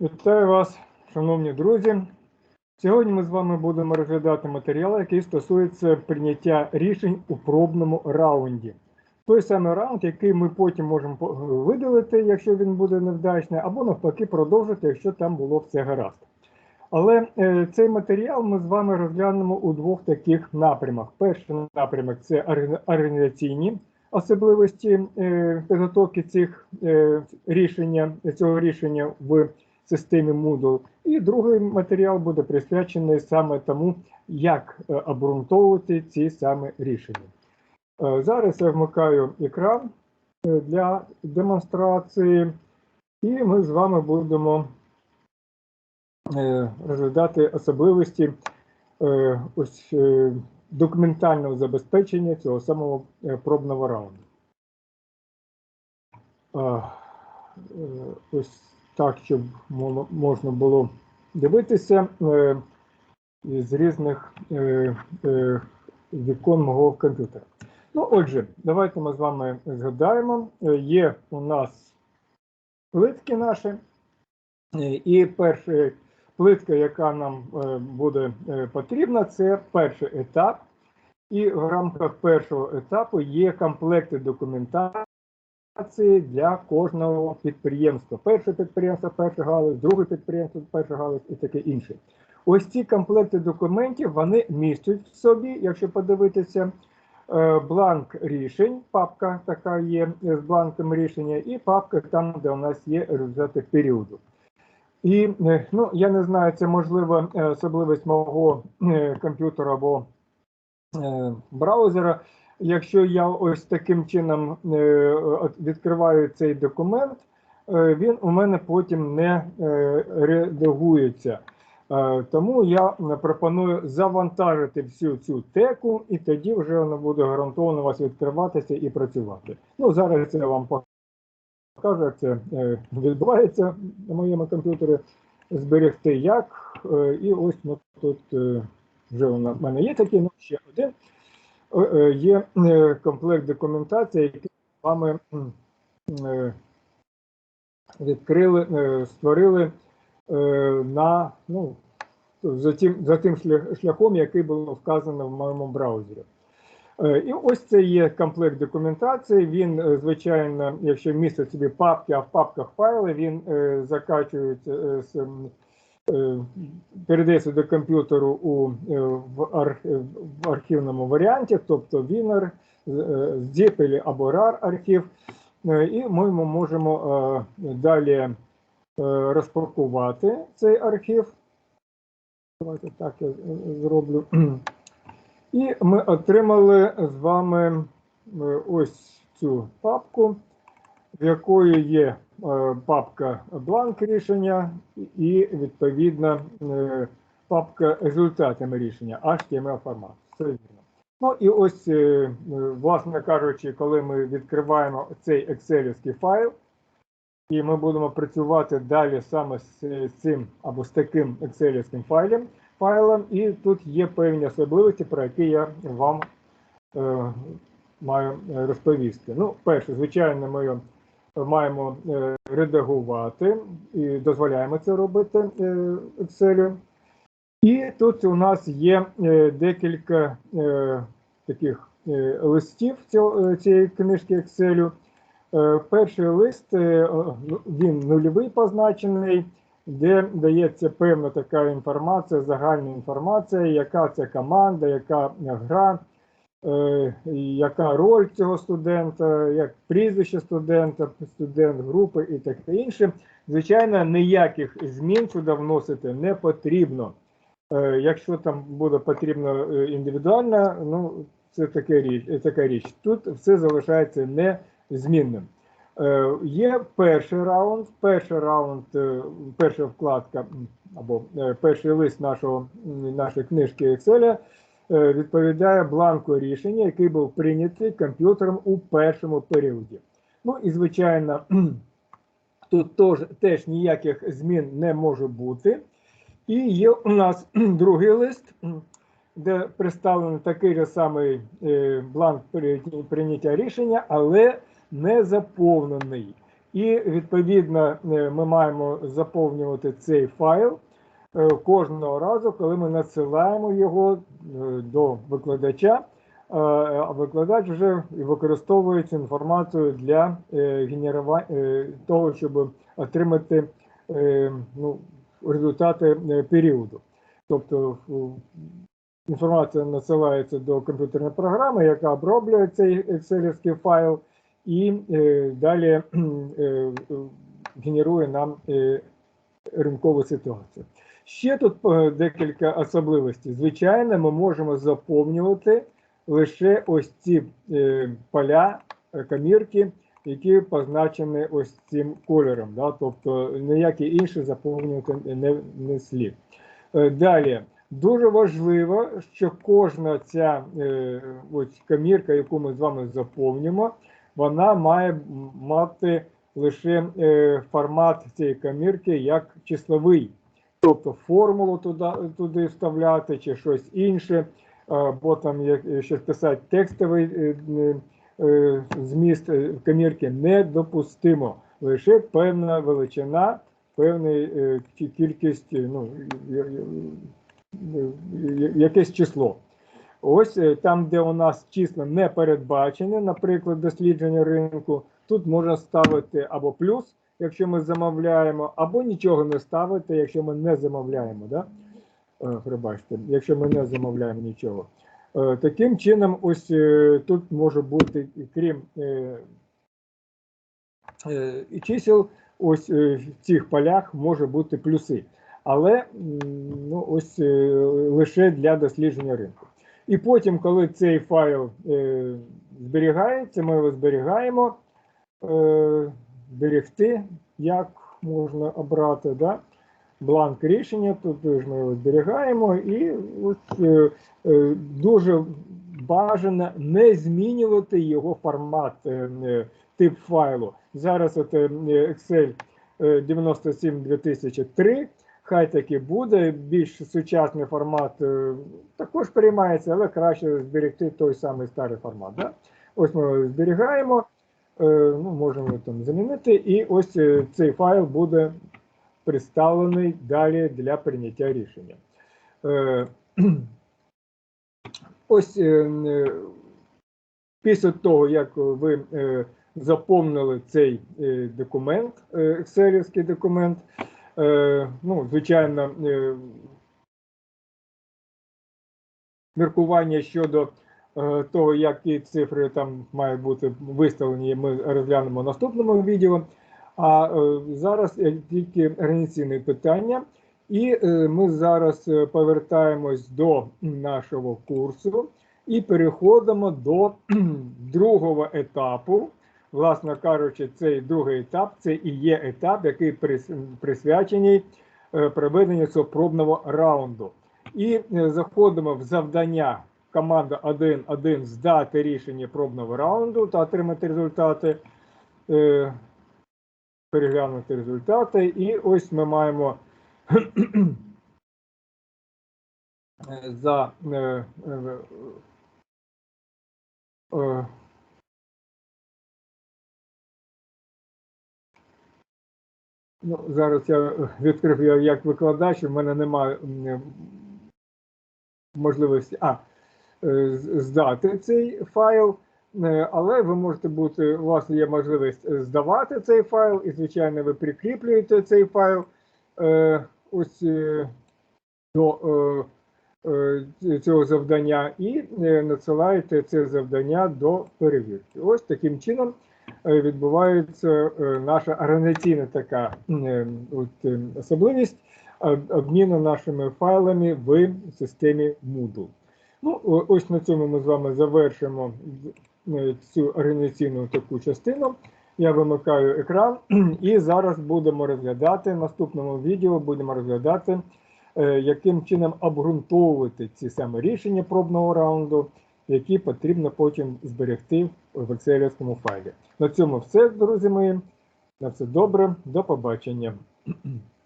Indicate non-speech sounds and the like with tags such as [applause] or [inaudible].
Вітаю вас, шановні друзі. Сьогодні ми з вами будемо розглядати матеріал, який стосується прийняття рішень у пробному раунді. Той самий раунд, який ми потім можемо видалити, якщо він буде невдачний, або навпаки продовжити, якщо там було все гаразд. Але е, цей матеріал ми з вами розглянемо у двох таких напрямах. Перший напрямок це організаційні особливості е, підготовки цих е, рішення, цього рішення в системі Moodle. І другий матеріал буде присвячений саме тому, як е, обґрунтовувати ці саме рішення. Е, Зараз я вмикаю екран е, для демонстрації, і ми з вами будемо розглядати особливості ось документального забезпечення цього самого пробного раунду. Ось так, щоб можна було дивитися е, з різних е, е, вікон мого комп'ютера. Ну, отже, давайте ми з вами згадаємо. Є у нас плитки наші, і перша плитка, яка нам буде потрібна, це перший етап. І в рамках першого етапу є комплекти документації для кожного підприємства. Перше підприємство, перша галузь, друге підприємство, перша галузь і таке інше. Ось ці комплекти документів вони містять в собі, якщо подивитися, е, бланк рішень, папка така є з бланком рішення, і папка там, де у нас є результати періоду. І е, ну, я не знаю, це можливо е, особливість мого комп'ютера або браузера. Якщо я ось таким чином е, відкриваю цей документ, е, він у мене потім не е, редагується. Тому я пропоную завантажити всю цю теку, і тоді вже вона буде гарантовано у вас відкриватися і працювати. Ну, зараз я вам покажу, як це відбувається на моєму комп'ютері. Зберегти як. І ось ну, тут вже в мене є такий, ну ще один. Е, е, Є е, комплект документації, який з вами відкрили, створили на, ну, за тим, за тим шлях- шляхом, який було вказано в моєму браузері. І ось це є комплект документації. Він, звичайно, якщо містить собі папки, а в папках файли, він закачується з, передається до комп'ютеру у е, в, ар, в архівному варіанті, тобто WinR, е, ZIP або RAR архів. Е, І ми можемо е, далі е, розпакувати цей архів. Давайте так я е, зроблю. І ми отримали з вами е, ось цю папку, в якої є е, папка бланк рішення і відповідна е, папка результатами рішення HTML формат. Все вірно. Ну і ось, е, власне кажучи, коли ми відкриваємо цей екселівський файл, і ми будемо працювати далі саме з цим або з таким екселівським файлом, файлом, і тут є певні особливості, про які я вам е, маю розповісти. Ну, перше, звичайно, ми маємо е, редагувати і дозволяємо це робити е, Excel. І тут у нас є е, декілька таких листів цієї книжки Excel. Перший лист він нульовий позначений, де дається певна така інформація, загальна інформація, яка це команда, яка гра, яка роль цього студента, як прізвище студента, студент групи і таке інше. Звичайно, ніяких змін сюди вносити не потрібно. Е, Якщо там буде потрібно е, індивідуально, ну це таке річ, така річ. Тут все залишається незмінним. Е, Є перший раунд. Перший раунд, е, перша вкладка або е, перший лист нашого, нашої книжки Excel е, відповідає бланку рішення, який був прийнятий комп'ютером у першому періоді. Ну і звичайно, [clears throat] тут теж, теж ніяких змін не може бути. І є у нас [clears throat] другий лист, [clears throat] де представлений такий же самий е, бланк прийняття рішення, але не заповнений. І відповідно е, ми маємо заповнювати цей файл е, кожного разу, коли ми надсилаємо його е, до викладача. е, А викладач вже використовує цю інформацію для е, генерування того, щоб отримати е, ну, результати е, періоду. Тобто інформація надсилається до комп'ютерної програми, яка оброблює цей екселівський файл, і е, далі е, е, генерує нам е, ринкову ситуацію. Ще тут е, декілька особливостей. Звичайно, ми можемо заповнювати лише ось ці е, поля, е, комірки, які позначені ось цим кольором. Да? Тобто ніякі інші заповнювати не, не слід. Далі. Дуже важливо, що кожна ця ось комірка, яку ми з вами заповнимо, вона має мати лише е, формат цієї комірки як числовий. Тобто формулу туди, туди вставляти чи щось інше, або там як е, щось писати текстовий е, зміст комірки недопустимо. Лише певна величина, певна кількість, ну, якесь число. Ось там, де у нас числа не передбачені, наприклад, дослідження ринку, тут можна ставити або плюс, якщо ми замовляємо, або нічого не ставити, якщо ми не замовляємо. Да? Е, Пробачте, якщо ми не замовляємо нічого. Е, Таким чином, ось е, тут може бути, крім і чисел, ось в цих полях може бути плюси. Але ну, ось лише для дослідження ринку. І потім, коли цей файл зберігається, ми його зберігаємо. Е, зберегти, як можна обрати, да? бланк рішення, тут ж ми його зберігаємо, і ось, е, е, дуже бажано не змінювати його формат, е, е, тип файлу. Зараз от е, Excel е, 97 2003, хай таки буде, більш сучасний формат е, також приймається, але краще зберегти той самий старий формат. Да? Ось ми його зберігаємо, ну, можемо там замінити, і ось е, цей файл буде представлений далі для прийняття рішення. Е, [clears throat] Ось е, е, після того, як ви е, заповнили цей е, документ, е, екселівський документ, е, ну, звичайно, е, міркування щодо е, того, які цифри там мають бути виставлені, ми розглянемо в наступному відео. А е, зараз е, тільки організаційне питання. І е, ми зараз е, повертаємось до нашого курсу і переходимо до [clears throat] другого етапу. Власне кажучи, цей другий етап це і є етап, який присвячений е, проведенню цього пробного раунду. І е, заходимо в завдання команда 1.1 здати рішення пробного раунду та отримати результати. Е, Переглянути результати, і ось ми маємо [clears throat] за е, е, е, ну, зараз я відкрив я як викладач, у мене немає можливості а, е, здати цей файл. Е, Але ви можете бути, у вас є можливість е, здавати цей файл, і, звичайно, ви прикріплюєте цей файл е, ось е, до е, е, цього завдання і е, надсилаєте це завдання до перевірки. Ось таким чином е, відбувається е, наша організаційна така е, от, е, особливість е, обміну нашими файлами в системі Moodle. Ну, ось на цьому ми з вами завершимо е, цю організаційну таку частину. Я вимикаю екран [clears throat] і зараз будемо розглядати в наступному відео будемо розглядати, е, яким чином обґрунтовувати ці саме рішення пробного раунду, які потрібно потім зберегти в Excel файлі. На цьому все, друзі мої. На все добре, до побачення. [clears throat]